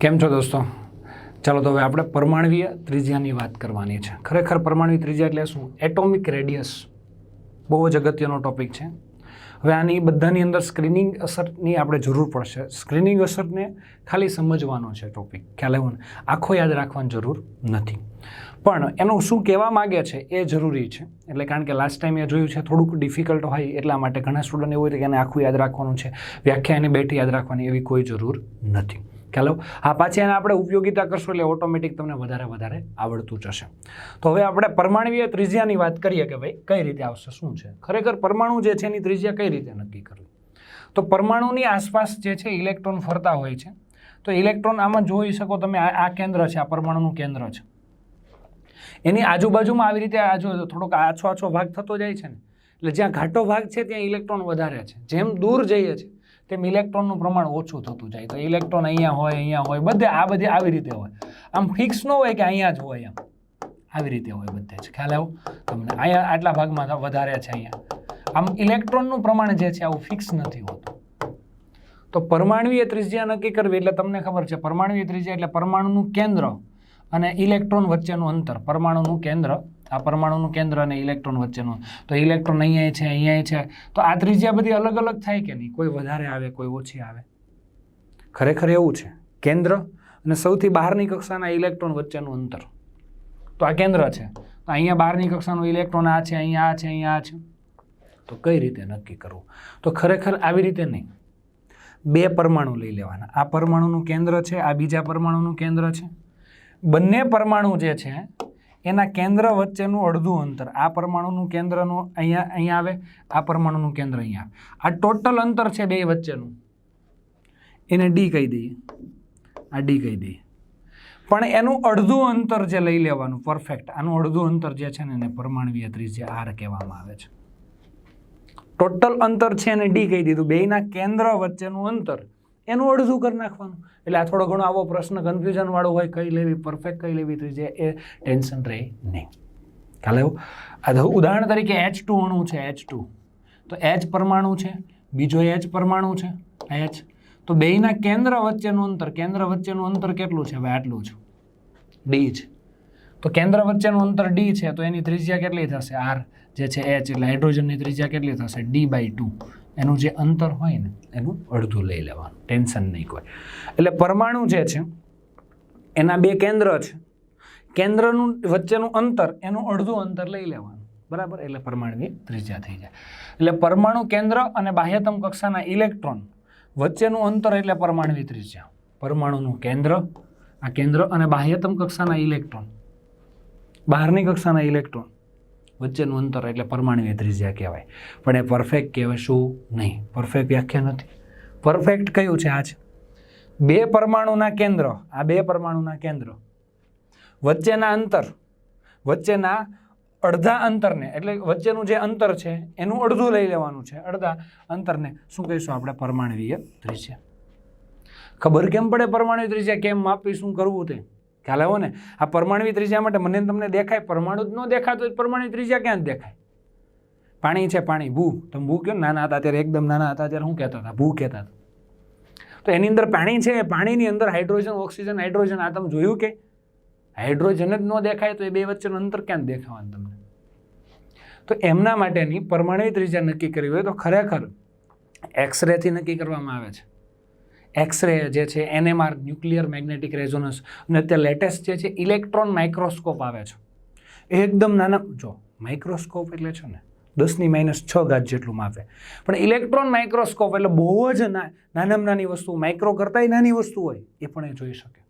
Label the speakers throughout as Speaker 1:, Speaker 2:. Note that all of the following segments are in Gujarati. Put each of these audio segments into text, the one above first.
Speaker 1: કેમ છો દોસ્તો? ચાલો તો હવે આપણે પરમાણવીય ત્રિજ્યાની વાત કરવાની છે. ખરેખર પરમાણવીય ત્રિજ્યા એટલે શું? એટોમિક રેડિયસ બહુ જ અગત્યનો ટોપિક છે. હવે આની બધાની અંદર સ્ક્રીનિંગ અસરની આપણે જરૂર પડશે. સ્ક્રીનિંગ અસરને ખાલી સમજવાનો છે ટોપિક ખ્યાલ આવ્યો આખો યાદ રાખવાની જરૂર નથી. પણ એનું શું કહેવા માગે છે એ જરૂરી છે. એટલે કારણ કે લાસ્ટ ટાઈમ એ જોયું છે થોડુંક ડિફિકલ્ટ હોય એટલા માટે ઘણા સ્ટુડન્ટ એવું હોય કે એને આખું યાદ રાખવાનું છે. વ્યાખ્યા એને બેઠી યાદ રાખવાની એવી કોઈ જરૂર નથી. ખ્યાલ? હા, પાછી એને આપણે ઉપયોગિતા કરશું એટલે ઓટોમેટિક તમને વધારે વધારે આવડતું જશે. તો હવે આપણે પરમાણવીય ત્રિજ્યાની વાત કરીએ કે ભાઈ, કઈ રીતે આવશે, શું છે? ખરેખર પરમાણુ જે છે એની ત્રિજ્યા કઈ રીતે નક્કી કરવી? તો પરમાણુની આસપાસ જે છે ઇલેક્ટ્રોન ફરતા હોય છે. તો ઇલેક્ટ્રોન આમાં જોઈ શકો તમે, આ કેન્દ્ર છે, આ પરમાણુનું કેન્દ્ર છે. એની આજુબાજુમાં આવી રીતે આ જો થોડોક આછો આછો ભાગ થતો જાય છે ને, એટલે જ્યાં ઘાટો ભાગ છે ત્યાં ઇલેક્ટ્રોન વધારે છે. જેમ દૂર જઈએ છે તેમ ઇલેક્ટ્રોનનું પ્રમાણ ઓછું થતું જાય. તો ઇલેક્ટ્રોન અહીંયા હોય અહીંયા હોય, બધે આ બધી આવી રીતે હોય. આમ ફિક્સ ન હોય કે અહીંયા જ હોય એમ. આવી રીતે હોય બધે જ. ખ્યાલ આવ્યો? તમને અહીંયા આટલા ભાગમાં વધારે છે અહીંયા. આમ ઇલેક્ટ્રોનનું પ્રમાણ જે છે આવું ફિક્સ નથી હોતું. તો પરમાણુય ત્રિજ્યા નક્કી કરવી એટલે તમને ખબર છે પરમાણુય ત્રિજ્યા એટલે પરમાણુનું કેન્દ્ર અને ઇલેક્ટ્રોન વચ્ચેનું અંતર, પરમાણુનું કેન્દ્ર આ પરમાણુનું કેન્દ્ર અને ઇલેક્ટ્રોન વચ્ચેનું. તો ઇલેક્ટ્રોન અહીંયા છે અહીંયા છે. તો આ ત્રિજ્યા બધી અલગ અલગ થાય કે નહીં? કોઈ વધારે આવે, કોઈ ઓછી આવે? ખરેખર એવું છે. કેન્દ્ર અને સૌથી બહારની કક્ષાના ઇલેક્ટ્રોન વચ્ચેનું અંતર. તો આ કેન્દ્ર છે. તો અહીંયા બહારની કક્ષાનું ઇલેક્ટ્રોન આ છે, અહીંયા આ છે, અહીંયા આ છે. તો કઈ રીતે નક્કી કરવું? તો ખરેખર આવી રીતે નહીં. બે પરમાણુ લઈ લેવાના. આ પરમાણુનું કેન્દ્ર છે, આ બીજા પરમાણુનું કેન્દ્ર છે. બંને પરમાણુ જે છે એના કેન્દ્ર વચ્ચેનું અડધું અંતર. આ પરમાણુનું કેન્દ્રનું અહીંયા અહીંયા આવે, આ પરમાણુનું કેન્દ્ર અહીંયા આ ટોટલ અંતર છે બે વચ્ચેનું. એને ડી કહી દઈએ. આ ડી કહી દઈએ. પણ એનું અડધું અંતર જે લઈ લેવાનું પરફેક્ટ આનું અડધું અંતર જે છે ને, એને પરમાણવીય ત્રિજ્યા આર કહેવામાં આવે છે. ટોટલ અંતર છે એને ડી કહી દીધું. બેયના કેન્દ્ર વચ્ચેનું અંતર એનું અડધું કરી નાખવાનું. એટલે આ થોડો ઘણો આવો પ્રશ્ન કન્ફ્યુઝન વાળો હોય, કઈ લેવી પરફેક્ટ કઈ લેવી ત્રિજ્યા એ ટેન્શન રહે નહીં. ખ્યાલ આવ્યો ઉદાહરણ તરીકે એચ ટુ અણુ છે એચ ટુ તો એચ પરમાણુ છે, બીજો એચ પરમાણુ છે એચ તો બેયના કેન્દ્ર વચ્ચેનું અંતર, કેન્દ્ર વચ્ચેનું અંતર કેટલું છે? હવે આટલું છે ડી છે. તો કેન્દ્ર વચ્ચેનું અંતર ડી છે, તો એની ત્રિજ્યા કેટલી થશે? આર જે છે એચ એટલે હાઇડ્રોજનની ત્રિજ્યા કેટલી થશે? ડી બાય ટુ એનું જે અંતર હોય ને, એનું અડધું લઈ લેવાનું, ટેન્શન નહીં કોઈ. એટલે પરમાણુ જે છે, એના બે કેન્દ્ર છે. કેન્દ્રનું વચ્ચેનું અંતર, એનું અડધું અંતર લઈ લેવાનું. બરાબર? એટલે પરમાણુની ત્રિજ્યા થઈ જાય. એટલે પરમાણુ કેન્દ્ર અને બાહ્યતમ કક્ષાના ઇલેક્ટ્રોન વચ્ચેનું અંતર એટલે પરમાણુની ત્રિજ્યા. પરમાણુનું કેન્દ્ર, આ કેન્દ્ર અને બાહ્યતમ કક્ષાના ઇલેક્ટ્રોન. બહારની કક્ષાના ઇલેક્ટ્રોન. વચ્ચેનું અંતર એટલે પરમાણુય ત્રિજ્યા કહેવાય. પણ એ પરફેક્ટ કહેવાય શું નહીં. પરફેક્ટ વ્યાખ્યા નથી. પરફેક્ટ કયું છે આ છે બે પરમાણુના કેન્દ્ર. આ બે પરમાણુના કેન્દ્ર. વચ્ચેના અંતર. વચ્ચેના અડધા અંતરને. એટલે વચ્ચેનું જે અંતર છે, એનું અડધું લઈ લેવાનું છે. અડધા અંતરને. શું કહીશું આપણે? પરમાણવીય ત્રિજ્યા. ખબર કેમ પડે પરમાણુ ત્રિજ્યા? કેમ માપવી શું કરવું તે? ખ્યાલ આવ્યો ને? આ પરમાણુ ત્રિજ્યા માટે મને તમને દેખાય, પરમાણુ જ ન દેખાતો હોય તો પરમાણુ ત્રિજ્યા ક્યાં દેખાય? પાણી છે પાણી, ભૂ. તમે ભૂ કહો નાના હતા ત્યારે, એકદમ નાના હતા ત્યારે શું કહેતા હતા, ભૂ કહેતા હતા. તો એની અંદર પાણી છે, પાણીની અંદર હાઇડ્રોજન, ઓક્સિજન, હાઇડ્રોજન, આ તમે જોયું કે? હાઇડ્રોજન જ ન દેખાય તો એ બે વચ્ચેનું અંતર ક્યાં દેખાવાનું તમને? તો એમના માટેની પરમાણુ ત્રિજ્યા નક્કી કરવી હોય તો ખરેખર એક્સરેથી નક્કી કરવામાં આવે છે. એક્સરે જે છે એનએમઆર ન્યુક્લિયર મેગ્નેટિક રેઝોનન્સ અને અત્યારે લેટેસ્ટ જે છે ઇલેક્ટ્રોન માઇક્રોસ્કોપ આવે છે. એ એકદમ નાના, જો માઇક્રોસ્કોપ એટલે છે ને, દસની માઇનસ છ ગાજ જેટલું માપે. પણ ઇલેક્ટ્રોન માઇક્રોસ્કોપ એટલે બહુ જ નાનામાં નાની વસ્તુ માઇક્રો કરતાંય નાની વસ્તુ હોય, એ પણ એ જોઈ શકે.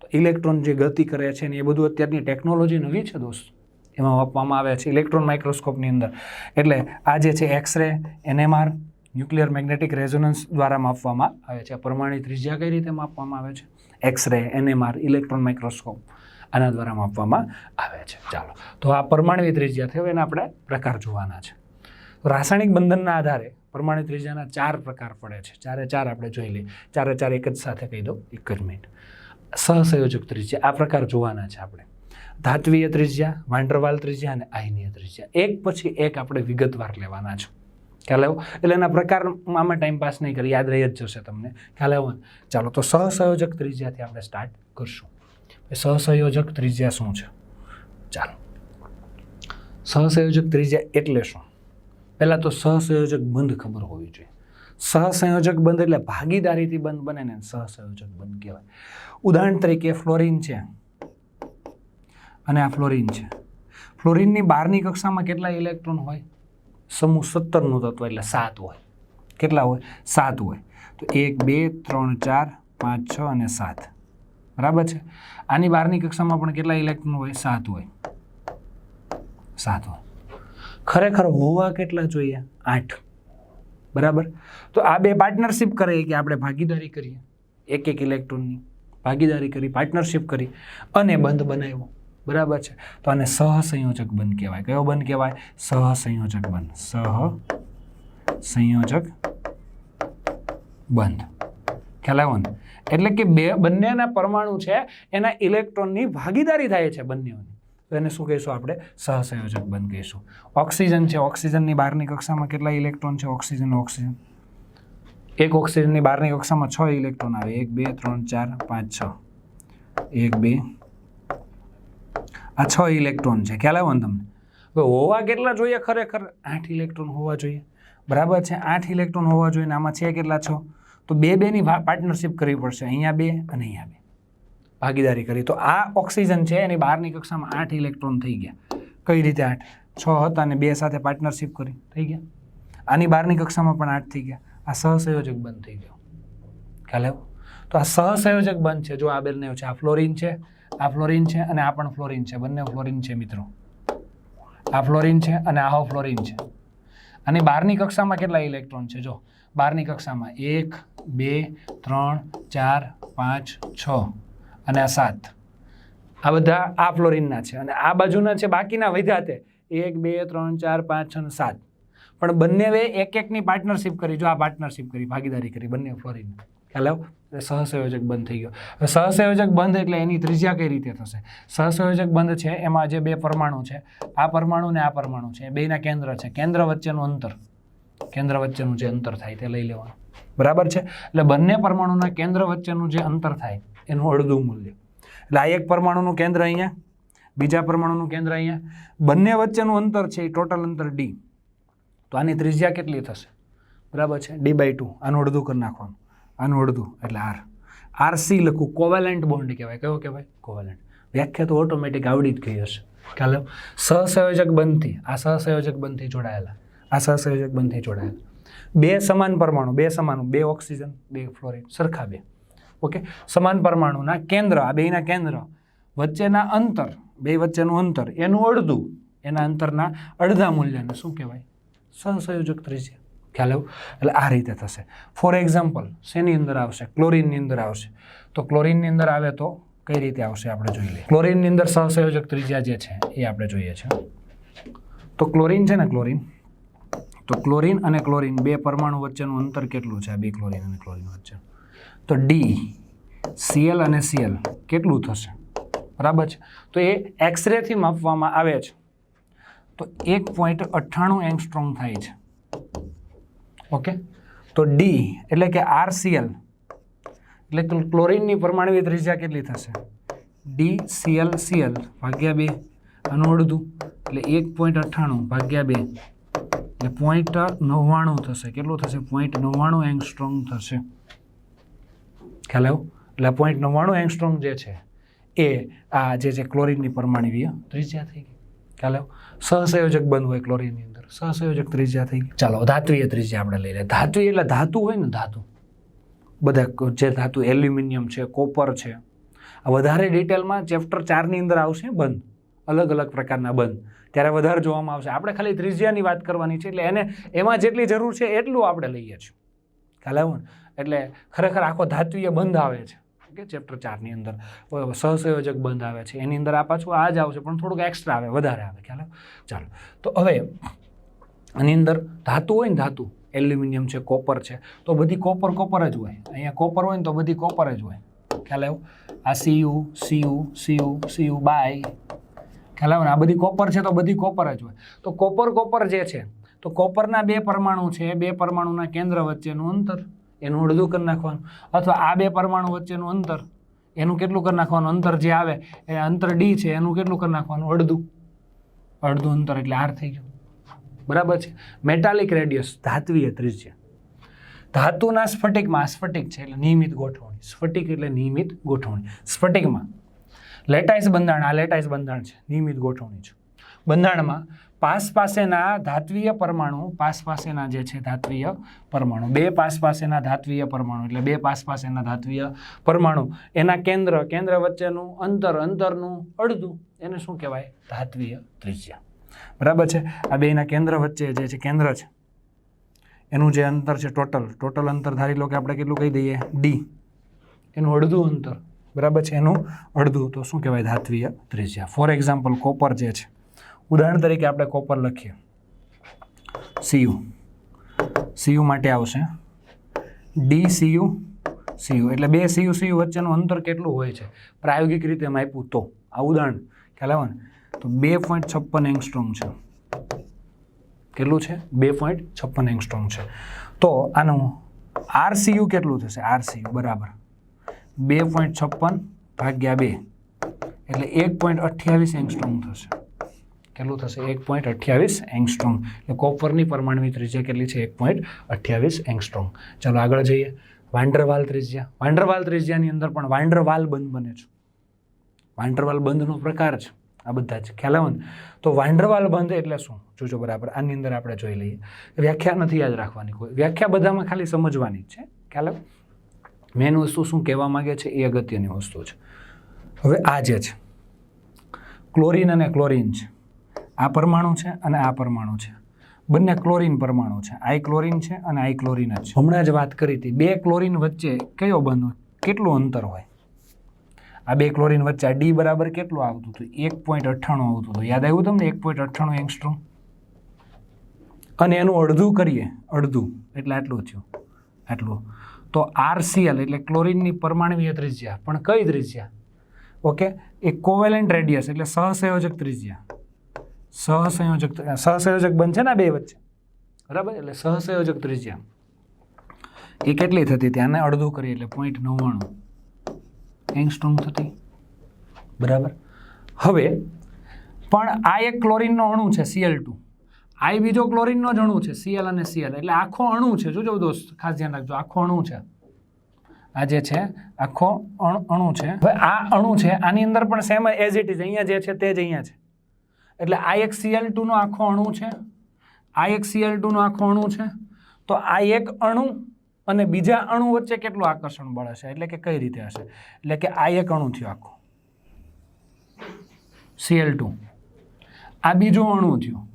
Speaker 1: તો ઇલેક્ટ્રોન જે ગતિ કરે છે ને, એ બધું અત્યારની ટેકનોલોજી નવી છે દોસ્ત. એમાં આપવામાં આવે છે ઇલેક્ટ્રોન માઇક્રોસ્કોપની અંદર. એટલે આ જે છે x-ray NMR nuclear magnetic resonance દ્વારા માપવામાં આવે છે. પરમાણુ ત્રિજ્યા કઈ રીતે માપવામાં આવે છે? એક્સરે એનએમઆર ઇલેક્ટ્રોન માઇક્રોસ્કોપ આના દ્વારા માપવામાં આવે છે. ચાલો, તો આ પરમાણુ ત્રિજ્યા થયો એના આપણે પ્રકાર જોવાના છે. રાસાયણિક બંધનના આધારે પરમાણુ ત્રિજ્યાના ચાર પ્રકાર પડે છે. ચારે ચાર આપણે જોઈ લઈએ. ચારે ચાર એક જ સાથે કહી દો એક જ મિનિટ. સહસંયોજક ત્રિજ્યા, આ પ્રકાર જોવાના છે આપણે. ધાત્વીય ત્રિજ્યા, વાંડરવાલ ત્રિજ્યા અને આહિનીય ત્રિજ્યા. એક પછી એક આપણે વિગતવાર લેવાના છે. ખ્યાલ આવ્યો? એટલે એના પ્રકારમાં આમાં ટાઈમ પાસ નહીં કરી, યાદ રહી જ જશે તમને. ખ્યાલ આવ્યો? ચાલો, તો સહસંયોજક ત્રિજ્યાથી આપણે સ્ટાર્ટ કરશું. સહસંયોજક ત્રિજ્યા શું છે? ચાલો. સહસંયોજક ત્રિજ્યા એટલે શું? પહેલાં તો સહસંયોજક બંધ ખબર હોવી જોઈએ. સહસંયોજક બંધ એટલે ભાગીદારીથી બંધ બને ને સહસંયોજક બંધ કહેવાય. ઉદાહરણ તરીકે ફ્લોરિન છે. અને આ ફ્લોરિન છે. ફ્લોરિનની બહારની કક્ષામાં કેટલા ઇલેક્ટ્રોન હોય? સમૂહ સત્તરનું તત્વ એટલે સાત હોય. કેટલા હોય? સાત હોય. તો એક, બે, ત્રણ, ચાર, પાંચ, છ અને સાત. બરાબર છે? આની બહારની કક્ષામાં પણ કેટલા ઇલેક્ટ્રોન હોય? સાત હોય. સાત હોય. ખરેખર હોવા કેટલા જોઈએ? આઠ. બરાબર? તો આ બે પાર્ટનરશિપ કરે કે આપણે ભાગીદારી કરીએ. એક એક ઇલેક્ટ્રોનની ભાગીદારી કરી પાર્ટનરશિપ કરી અને બંધ બનાવ્યો. બરાબર છે? તો આને સહસંયોજક બંધ કહેવાય. કયો બંધ કહેવાય? સહસંયોજક બંધ. સહ સંયોજક બંધ. ખ્યાલ આવ્યો ને? એટલે કે બે, બંનેના પરમાણુ છે, એના ઇલેક્ટ્રોનની ભાગીદારી થાય છે બંનેઓની. તો એને શું કહીશું આપણે? સહસંયોજક બંધ કહીશું. ઓક્સિજન છે, ઓક્સિજનની બહારની કક્ષામાં કેટલા ઇલેક્ટ્રોન છે? Oxygen oxygen. એક ઓક્સિજનની બહારની કક્ષામાં છ ઇલેક્ટ્રોન આવે. એક, બે, ત્રણ, ચાર, પાંચ, છ. એક, બે આ છ ઇલેક્ટ્રોન છે. ખ્યાલ આવે તમને? હવે હોવા કેટલા જોઈએ ખરેખર? આઠ ઇલેક્ટ્રોન હોવા જોઈએ. બરાબર છે? આઠ ઇલેક્ટ્રોન હોવા જોઈએ ને આમાં છે કેટલા છ? તો બે બેની પાર્ટનરશિપ કરવી પડશે. અહીંયા બે અને અહીંયા બે. ભાગીદારી કરી. તો આ ઓક્સિજન છે, એની બહારની કક્ષામાં આઠ ઇલેક્ટ્રોન થઈ ગયા. કઈ રીતે આઠ? છ હતા અને બે સાથે પાર્ટનરશિપ કરી. થઈ ગયા? આની બહારની કક્ષામાં પણ આઠ થઈ ગયા. આ સહસંયોજક બંધ થઈ ગયો. ખ્યાલ આવ્યો? તો આ સહસંયોજક બંધ છે. જો આ બેરને છે, આ ફ્લોરિન છે આ ફ્લોરિન છે અને આ પણ ફ્લોરિન છે. બંને ફ્લોરિન છે મિત્રો. આ ફ્લોરિન છે અને આ ફ્લોરિન છે. અને બહારની કક્ષામાં કેટલા ઇલેક્ટ્રોન છે? જો બહારની કક્ષામાં એક, બે, ત્રણ, ચાર, પાંચ, છ અને આ સાત. આ બધા આ ફ્લોરિનના છે અને આ બાજુના છે બાકીના વધ્યા તે એક, બે, ત્રણ, ચાર, પાંચ છ અને સાત. પણ બંને એક એકની પાર્ટનરશિપ કરી. જો આ પાર્ટનરશિપ કરી, ભાગીદારી કરી, બંને ફ્લોરિન. ખ્યાલ આવ્યો સહસંયોજક બંધ થઈ ગયો. સહસંયોજક બંધ એટલે એની ત્રિજ્યા કઈ રીતે થશે? સહસંયોજક બંધ છે, એમાં જે બે પરમાણુ છે, આ પરમાણુ ને આ પરમાણુ છે, એ બેના કેન્દ્ર છે. કેન્દ્ર વચ્ચેનું અંતર. કેન્દ્ર વચ્ચેનું જે અંતર થાય તે લઈ લેવાનું. બરાબર છે? એટલે બંને પરમાણુના કેન્દ્ર વચ્ચેનું જે અંતર થાય, એનું અડધું મૂલ્ય. એટલે આ એક પરમાણુનું કેન્દ્ર અહીંયા, બીજા પરમાણુનું કેન્દ્ર અહીંયા. બંને વચ્ચેનું અંતર છે એ ટોટલ અંતર ડી. તો આની ત્રિજ્યા કેટલી થશે? બરાબર છે? D by two. આનું અડધું કરી નાખવાનું. આનું અડધું, એટલે આર. આરસી લખું કોવેલેન્ટ બોન્ડ કહેવાય. કયો કહેવાય? કોવેલેન્ટ વ્યાખ્યા તો ઓટોમેટિક આવડી જ ગઈ હશે. ખ્યાલ સહસંયોજક બંધથી, આ સહસંયોજક બંધથી જોડાયેલા. આ સહસંયોજક બંધથી જોડાયેલા. બે સમાન પરમાણુ, બે સમાન, બે ઓક્સિજન, બે ફ્લોરિન સરખા બે. ઓકે? સમાન પરમાણુના કેન્દ્ર, આ બેના કેન્દ્ર. વચ્ચેના અંતર, બે વચ્ચેનું અંતર, એનું અડધું, એના અંતરના અડધા મૂલ્યને શું કહેવાય? સહસંયોજક ત્રિજ્યા. ખ્યાલ આવ્યો? એટલે આ રીતે થશે. ફોર એક્ઝામ્પલ શેની અંદર આવશે? ક્લોરિનની અંદર આવશે. તો ક્લોરિનની અંદર આવે તો કઈ રીતે આવશે આપણે જોઈ લઈએ. ક્લોરિનની અંદર સહસંયોજક ત્રિજ્યા જે છે, એ આપણે જોઈએ છે. તો ક્લોરિન છે ને ક્લોરિન? તો ક્લોરિન અને ક્લોરિન, બે પરમાણુ વચ્ચેનું અંતર કેટલું છે? આ બે ક્લોરિન અને ક્લોરિન વચ્ચે. તો ડી સીએલ અને સીએલ કેટલું થશે? બરાબર છે? તો એ એક્સરેથી માપવામાં આવે છે. તો એક પોઈન્ટ અઠ્ઠાણું એંગસ્ટ્રોંગ થાય છે. ઓકે? તો ડી એટલે કે આરસીએલ એટલે ક્લોરિનની પરમાણુય ત્રિજ્યા કેટલી થશે? ડી સીએલ સીએલ ભાગ્યા બે. આનું અડધું. એટલે એક પોઈન્ટ અઠ્ઠાણું ભાગ્યા બે. એટલે પોઈન્ટ નવ્વાણું થશે. કેટલું થશે? પોઈન્ટ નવ્વાણું એંગસ્ટ્રોંગ થશે. ખ્યાલ આવ્યો? એટલે પોઈન્ટ નવ્વાણું એંગસ્ટ્રોંગ જે છે, એ આ જે છે ક્લોરિનની પરમાણુય ત્રિજ્યા થઈ ગઈ. ખ્યાલ આવ્યો સહસંયોજક બંધ હોય ક્લોરિનની અંદર. સહસંયોજક ત્રિજ્યા થઈ ગઈ. ચાલો ધાત્વીય ત્રિજ્યા આપણે લઈ લઈએ ધાતુ એટલે ધાતુ હોય ને ધાતુ. બધા જે ધાતુ એલ્યુમિનિયમ છે, કોપર છે, આ વધારે ડિટેલમાં ચેપ્ટર ચારની અંદર આવશે, બંધ. અલગ અલગ પ્રકારના બંધ. ત્યારે વધારે જોવામાં આવશે. આપણે ખાલી ત્રિજ્યાની વાત કરવાની છે, એટલે એને એમાં જેટલી જરૂર છે એટલું આપણે લઈએ છીએ. ખ્યાલ આવ્યો ને? એટલે ખરેખર આખો ધાત્વીય બંધ આવે છે. ઓકે ચેપ્ટર ચારની અંદર સહસંયોજક બંધ આવે છે. એની અંદર આ પાછું આ જ આવશે, પણ થોડુંક એક્સ્ટ્રા આવે, વધારે આવે. ખ્યાલ ચાલો. તો હવે આની અંદર ધાતુ હોય ને ધાતુ, એલ્યુમિનિયમ છે, કોપર છે, તો બધી કોપર કોપર જ હોય. અહીંયા કોપર હોય ને તો બધી કોપર જ હોય. ખ્યાલ આવ્યો? આ C U C U C U C U by. ખ્યાલ આવ્યો ને? આ બધી કોપર છે તો બધી કોપર જ હોય. તો કોપર કોપર જે છે, તો કોપરના બે પરમાણુ છે, બે પરમાણુના કેન્દ્ર વચ્ચેનું અંતર. એનું અડધું કરી નાખવાનું. અથવા આ બે પરમાણુ વચ્ચેનું અંતર, એનું કેટલું કરી નાખવાનું? અંતર જે આવે, એ અંતર ડી છે, એનું કેટલું કરી નાખવાનું? અડધું. અડધું અંતર એટલે આર થઈ ગયું. બરાબર છે? મેટાલિક રેડિયસ ધાત્વીય ત્રિજ્યા. ધાતુના સ્ફટિકમાં સ્ફટિક છે એટલે નિયમિત ગોઠવણી. સ્ફટિક એટલે નિયમિત ગોઠવણી. સ્ફટિકમાં લેટાઇસ બંધારણ, આ લેટાઇસ બંધારણ છે. નિયમિત ગોઠવણી છે. બંધારણમાં પાસ પાસેના ધાત્વીય પરમાણુ, પાસ પાસેના જે છે ધાત્વીય પરમાણુ, બે પાસ પાસેના ધાત્વીય પરમાણુ એટલે બે પાસ પાસેના ધાત્વીય પરમાણુ. એના કેન્દ્ર કેન્દ્ર વચ્ચેનું અંતર, અંતરનું અડધું એને શું કહેવાય? ધાત્વીય ત્રિજ્યા. બરાબર છે? આ બેના કેન્દ્ર વચ્ચે જે છે કેન્દ્ર છે, એનું જે અંતર છે ટોટલ ટોટલ અંતર ધારી લો કે આપણે કેટલું કહી દઈએ? ડી એનું અડધું અંતર. બરાબર છે? એનું અડધું. તો શું કહેવાય? ધાત્વીય ત્રિજ્યા. ફોર એક્ઝામ્પલ કોપર જે છે ઉદાહરણ તરીકે આપણે કોપર લખીએ. સીયુ સીયુ માટે આવશે. ડી સીયુ સીયુ એટલે બે સીયુ સીયુ વચ્ચેનું અંતર કેટલું હોય છે? પ્રાયોગિક રીતે માપ્યું તો. આ ઉદાહરણ, ખ્યાલ આવે ને? તો બે પોઈન્ટ છપ્પન એંગસ્ટ્રોમ છે. કેટલું છે? બે પોઈન્ટ છપ્પન એંગસ્ટ્રોમ છે. તો આનું આરસીયુ કેટલું થશે? આરસીયુ બરાબર. બે પોઈન્ટ છપ્પન ભાગ્યા બે. એટલે એક પોઈન્ટ અઠ્યાવીસ એંગસ્ટ્રોમ થશે. કેટલું થશે? એક પોઈન્ટ અઠ્યાવીસ એંગસ્ટ્રોંગ એટલે કોપરની પરમાણવી ત્રિજ્યા કેટલી છે? એક પોઈન્ટ અઠ્યાવીસ એંગસ્ટ્રોંગ ચાલો આગળ જઈએ. વાંડરવાલ ત્રિજ્યા. વાંડરવાલ ત્રિજ્યાની અંદર પણ વાંડરવાલ બંધ બને છે. વાંડરવાલ બંધનો પ્રકાર છે. આ બધા જ. ખ્યાલ આવે ને? તો વાંડરવાલ બંધ એટલે શું? જોજો બરાબર. આની અંદર આપણે જોઈ લઈએ. વ્યાખ્યા નથી યાદ રાખવાની કોઈ. વ્યાખ્યા બધામાં ખાલી સમજવાની છે. ખ્યાલ આવે? મેન વસ્તુ શું કહેવા માંગે છે? એ અગત્યની વસ્તુ છે. હવે આ જે છે. ક્લોરિન અને ક્લોરિન છે. આ પરમાણુ છે અને આ પરમાણુ છે. બંને ક્લોરિન પરમાણુ છે. આઈ ક્લોરિન છે અને આઈ ક્લોરિન જ છે. હમણાં જ વાત કરી હતી. બે ક્લોરિન વચ્ચે કયો બંધ, કેટલું અંતર હોય? આ બે ક્લોરિન વચ્ચે આ ડી બરાબર કેટલું આવતું હતું? એક પોઈન્ટ અઠ્ઠાણું આવતું હતું. યાદ આવ્યું તમને? એક પોઈન્ટ અઠ્ઠાણું એંગસ્ટ્રોમ? અને એનું અડધું કરીએ. અડધું. એટલે આટલું થયું. આટલું. તો આરસીએલ એટલે ક્લોરિનની પરમાણવીય ત્રિજ્યા. પણ કઈ ત્રિજ્યા? ઓકે? એ કોવેલેન્ટ રેડિયસ એટલે સહસંયોજક ત્રિજ્યા. સહસંયોજક સહસંયોજક છે ને બે વચ્ચે. બરાબર? એટલે સહસંયોજક ત્રિજ્યા. એ કેટલી થતી? હતી આને અડધું કરીએ એટલે પોઈન્ટ નવ્વાણું. એંગસ્ટ્રોમ થતી. બરાબર? હવે, પણ આ એક ક્લોરિનનો અણુ છે સીએલ ટુ આ બીજો ક્લોરિનનો જ અણુ છે સીએલ અને સીએલ એટલે આખો અણુ છે, જોજો દોસ્ત, ખાસ ધ્યાન રાખજો. આખો અણુ છે. આ જે છે, આખો અણુ છે. હવે આ અણુ છે, આની અંદર પણ સેમ એઝ ઇટ ઇઝ અહીંયા જે છે, તે જ અહીંયા છે. એટલે આ એક સીએલ ટુનો આખો અણુ છે. આ એક સીએલ ટુનો આખો અણુ છે. તો આ એક અણુ અને બીજા અણુ વચ્ચે કેટલું આકર્ષણ બળ હશે એટલે કે કઈ રીતે હશે? એટલે કે આ એક અણુ થયો આખો. સીએલ ટુ આ બીજો અણુ થયો.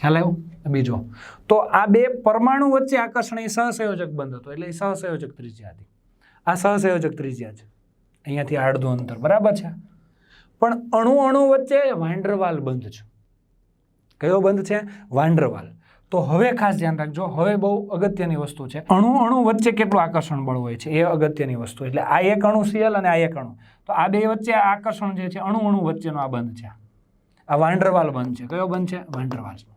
Speaker 1: ખ્યાલ આવ્યો? બીજો. તો આ બે પરમાણુ વચ્ચે આકર્ષણ એ સહસંયોજક બંધ હતો. એટલે એ સહસંયોજક ત્રિજ્યા હતી. આ સહસંયોજક ત્રિજ્યા છે. અહીંયાથી આડધું અંતર બરાબર છે. પણ અણુ અણુ વચ્ચે વાંડરવાલ બંધ છે. કયો બંધ છે? વાંડરવાલ. તો હવે ખાસ ધ્યાન રાખજો, હવે બહુ અગત્યની વસ્તુ છે. અણુ અણુ વચ્ચે કેટલું આકર્ષણ બળ હોય છે? એ અગત્યની વસ્તુ. એટલે આ એક અણુ સીએલ અને આ એક અણુ. તો આ બે વચ્ચે આકર્ષણ જે છે, અણુ અણુ વચ્ચેનો આ બંધ છે. આ વાંડરવાલ બંધ છે. કયો બંધ છે? વાંડરવાલ.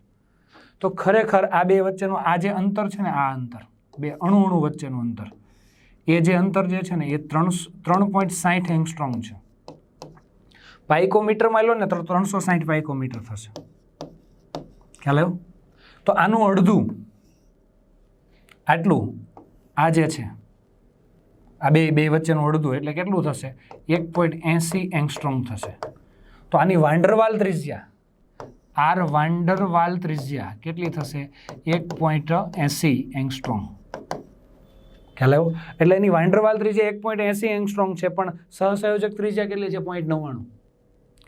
Speaker 1: તો ખરેખર આ બે વચ્ચેનું આ જે અંતર છે ને, આ અંતર, બે અણુ અણુ વચ્ચેનું અંતર, એ જે અંતર જે છે ને, એ ત્રણ ત્રણ પોઈન્ટ સાહીઠ એંગસ્ટ્રોંગ છે. પાઇકોમીટરમાં લો ને તો ત્રણસો સાહીઠ પાઇકોમીટર થશે. ખ્યાલ આવ્યો? તો આનું અડધું આટલું આ જે છે, આ બે બે વચ્ચેનું અડધું એટલે કેટલું થશે? એક પોઈન્ટ એંસી એંગસ્ટ્રોંગ થશે. તો આની વાંડરવાલ ત્રિજ્યા, આર વાંડરવાલ ત્રિજ્યા કેટલી થશે? એક પોઈન્ટ એંસી એંગસ્ટ્રોંગ ખ્યાલ આવ્યો? એટલે એની વાંડરવાલ ત્રિજ્યા એક પોઈન્ટ એંસી એંગસ્ટ્રોંગ છે, પણ સહસંયોજક ત્રિજ્યા કેટલી છે? પોઈન્ટ નવ્વાણું.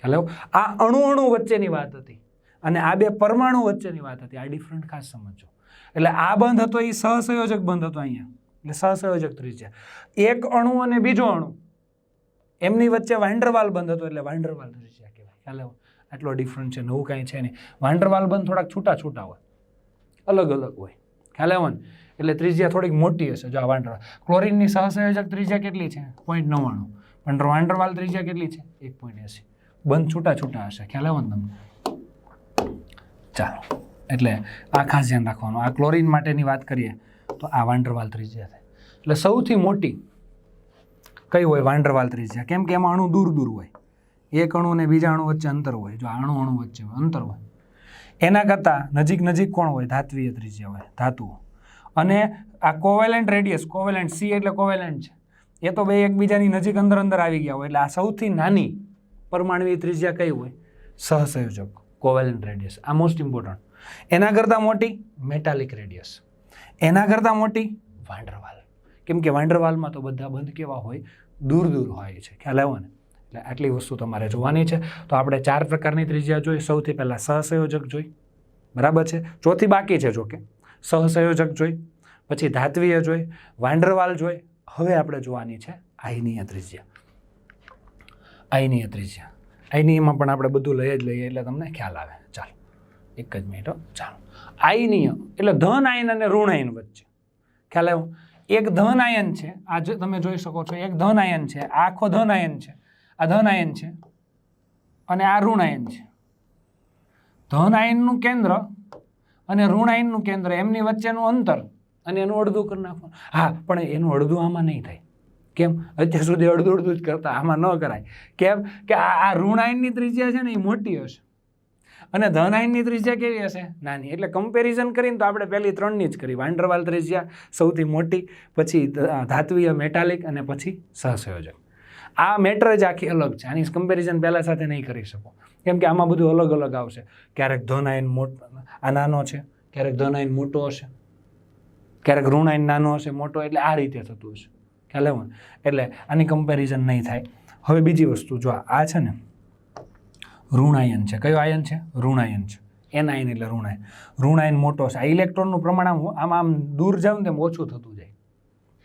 Speaker 1: આવ્યો આ અણુ અણુ વચ્ચેની વાત હતી અને આ બે પરમાણુ વચ્ચેની વાત હતી. આ ડિફરન્ટ ખાસ સમજો એટલે આ બંધ હતો એ સહસંયોજક બંધ હતો અહીંયા. એટલે સહસંયોજક ત્રિજ્યા. એક અણુ અને બીજો અણુ. એમની વચ્ચે વાંડરવાલ બંધ હતો એટલે વાંડરવાલ ત્રિજ્યા કહેવાય. ખ્યાલ આટલો ડિફરન્ટ છે, નવું કાંઈ છે નહીં. વાંડરવાલ બંધ થોડાક છૂટા છૂટા હોય. અલગ અલગ હોય. ખ્યાલ આવે ને? એટલે ત્રિજ્યા થોડીક મોટી હશે. જો આ વાંડરવાલ. ક્લોરિનની સહસંયોજક ત્રિજ્યા કેટલી છે? પોઈન્ટ નવ્વાણું. પણ વાંડરવાલ ત્રિજ્યા કેટલી છે? એક પોઈન્ટ એંસી. બંધ છૂટા છૂટા હશે. ખ્યાલ આવે ને તમને? ચાલો. એટલે આ ખાસ ધ્યાન રાખવાનું. આ ક્લોરીન માટેની વાત કરીએ તો આ વાંડરવાલ ત્રિજ્યા થાય એટલે સૌથી મોટી કઈ હોય? વાંડરવાલ ત્રિજ્યા. કેમ કે એમાં અણુ દૂર દૂર હોય. એક અણુ અને બીજા અણુ વચ્ચે અંતર હોય. જો અણુ અણુ વચ્ચે અંતર હોય. એના કરતાં નજીક નજીક કોણ હોય? ધાત્વીય ત્રિજ્યા હોય. ધાતુઓ. અને આ કોવેલેન્ટ રેડિયસ, કોવેલેન્ટ સી એટલે કોવેલેન્ટ છે. એ તો બે એકબીજાની નજીક અંદર અંદર આવી ગયા હોય. એટલે આ સૌથી નાની પરમાણુની ત્રિજ્યા કઈ હોય? સહસંયોજક. Covalent radius. આ મોસ્ટ ઇમ્પોર્ટન્ટ એના કરતાં મોટી મેટાલિક રેડિયસ એના કરતાં મોટી વાંડરવાલ. કેમ કે વાંડરવાલમાં તો બધા બંધ કેવા હોય? દૂર દૂર હોય છે. ખ્યાલ આવ્યો ને? એટલે આટલી વસ્તુ તમારે જોવાની છે. તો આપણે ચાર પ્રકારની ત્રિજ્યા જોઈ. સૌથી પહેલાં સહસંયોજક જોઈ. બરાબર છે? ચોથી બાકી છે જોકે. સહસંયોજક જોઈ. પછી ધાત્વીય જોઈ. વાંડરવાલ જોઈ. હવે આપણે જોવાની છે આહીનીય ત્રિજ્યા. આયનીય ત્રિજ્યા આયનીયમાં પણ આપણે બધું લઈ જ લઈએ એટલે તમને ખ્યાલ આવે. ચાલો, એક જ મિનિટ ચાલો. આયનીય એટલે ધન આયન અને ઋણ આયન વચ્ચે. ખ્યાલ આવ્યો? એક ધન આયન છે. આ તમે જોઈ શકો છો, એક ધન આયન છે, આ આખો ધન આયન છે, આ ધન આયન છે અને આ ઋણ આયન છે. ધન આયનનું કેન્દ્ર અને ઋણ આયનનું કેન્દ્ર, એમની વચ્ચેનું અંતર અને એનું અડધું કરી નાખવાનું. હા, પણ એનું અડધું આમાં નહીં થાય. કેમ? અત્યાર સુધી અડધું અડધું જ કરતા, આમાં ન કરાય. કેમ? કે આ ઋણાયનની ત્રિજ્યા છે ને, એ મોટી હશે. અને ધન આયનની ત્રિજ્યા કેવી હશે? નાની. એટલે કમ્પેરિઝન કરીને તો આપણે પહેલી ત્રણની જ કરી. વાંડરવાલ ત્રિજ્યા, સૌથી મોટી, પછી ધાત્વીય મેટાલિક અને પછી સહસંયોજક. આ મેટર જ આખી અલગ છે. આની કમ્પેરિઝન પહેલાં સાથે નહીં કરી શકો. કેમ કે આમાં બધું અલગ અલગ આવશે. ક્યારેક ધન આયન મોટો આ નાનો છે, ક્યારેક ધન આયન મોટો હશે. ક્યારેક ઋણાયન નાનો હશે, મોટો, એટલે આ રીતે થતું હશે. ખ્યાલ આવ્યો એટલે આની કમ્પેરિઝન નહીં થાય. હવે બીજી વસ્તુ, જો આ છે ને, ઋણાયન છે. કયો આયન છે? ઋણાયન છે. એન આયન એટલે ઋણાયન. ઋણાયન મોટો છે. આ ઇલેક્ટ્રોનનું પ્રમાણ આમ આમ આમ દૂર ને તેમ ઓછું થતું જાય.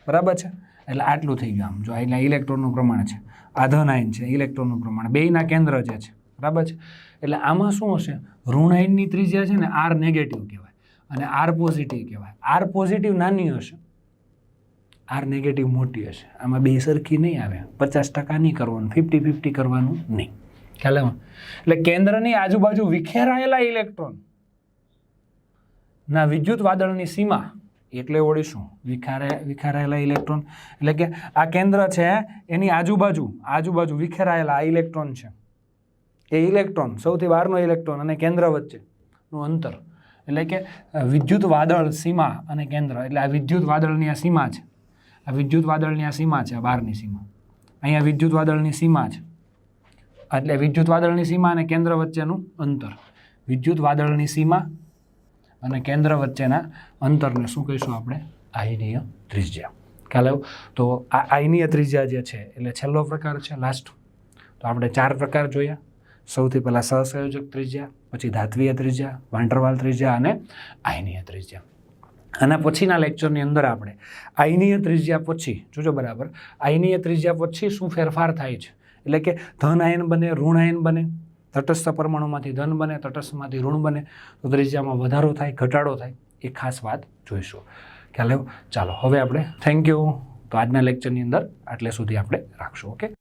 Speaker 1: બરાબર છે? એટલે આટલું થઈ ગયું આમ. જો એટલે ઇલેક્ટ્રોનનું પ્રમાણ છે. આ ધન આયન છે, ઇલેક્ટ્રોનનું પ્રમાણ. બેયના કેન્દ્ર જે છે. બરાબર છે? એટલે આમાં શું હશે? ઋણાયનની ત્રિજ્યા છે ને આર નેગેટિવ કહેવાય. અને આર પોઝિટિવ કહેવાય. આર પોઝિટિવ નાની હશે. આર નેગેટિવ મોટી હશે. આમાં બે સરખી નહીં આવે. પચાસ ટકા નહીં કરવાનું. ફિફ્ટી ફિફ્ટી કરવાનું નહીં. ખ્યાલ? એટલે કેન્દ્રની આજુબાજુ વિખેરાયેલા ઇલેક્ટ્રોન ના વિદ્યુત વાદળની સીમા એટલે ઓળીશું. વિખારે, વિખેરાયેલા ઇલેક્ટ્રોન એટલે કે આ કેન્દ્ર છે, એની આજુબાજુ આજુબાજુ વિખેરાયેલા આ ઇલેક્ટ્રોન છે. એ ઇલેક્ટ્રોન સૌથી બહારનો ઇલેક્ટ્રોન અને કેન્દ્ર વચ્ચેનું અંતર. એટલે કે વિદ્યુત વાદળ સીમા અને કેન્દ્ર. એટલે આ વિદ્યુત વાદળની આ સીમા છે. આ વિદ્યુત વાદળની આ સીમા છે, આ બહારની સીમા. અહીંયા વિદ્યુત વાદળની સીમા છે. એટલે વિદ્યુત વાદળની સીમા અને કેન્દ્ર વચ્ચેનું અંતર. વિદ્યુત વાદળની સીમા અને કેન્દ્ર વચ્ચેના અંતરને શું કહીશું આપણે? આયનીય ત્રિજ્યા. ખ્યાલ આવ્યો? તો આ આયનીય ત્રિજ્યા જે છે, એટલે છેલ્લો પ્રકાર છે લાસ્ટ તો આપણે ચાર પ્રકાર જોયા. સૌથી પહેલાં સહસંયોજક ત્રિજ્યા, પછી ધાત્વીય ત્રિજ્યા, વાંટરવાલ ત્રિજ્યા અને આયનીય ત્રિજ્યા. આના પછીના લેક્ચરની અંદર આપણે, આઈનીય ત્રિજ્યા પછી, જોજો બરાબર, આઈનીય ત્રિજ્યા પછી શું ફેરફાર થાય છે? એટલે કે ધન આયન બને, ઋણ આયન બને, તટસ્થ પરમાણુમાંથી ધન બને, તટસ્થમાંથી ઋણ બને, તો ત્રિજ્યામાં વધારો થાય, ઘટાડો થાય, એ ખાસ વાત જોઈશું. ખ્યાલ ચાલો, હવે આપણે થેન્ક યુ તો આજના લેક્ચરની અંદર આટલે સુધી આપણે રાખશું ઓકે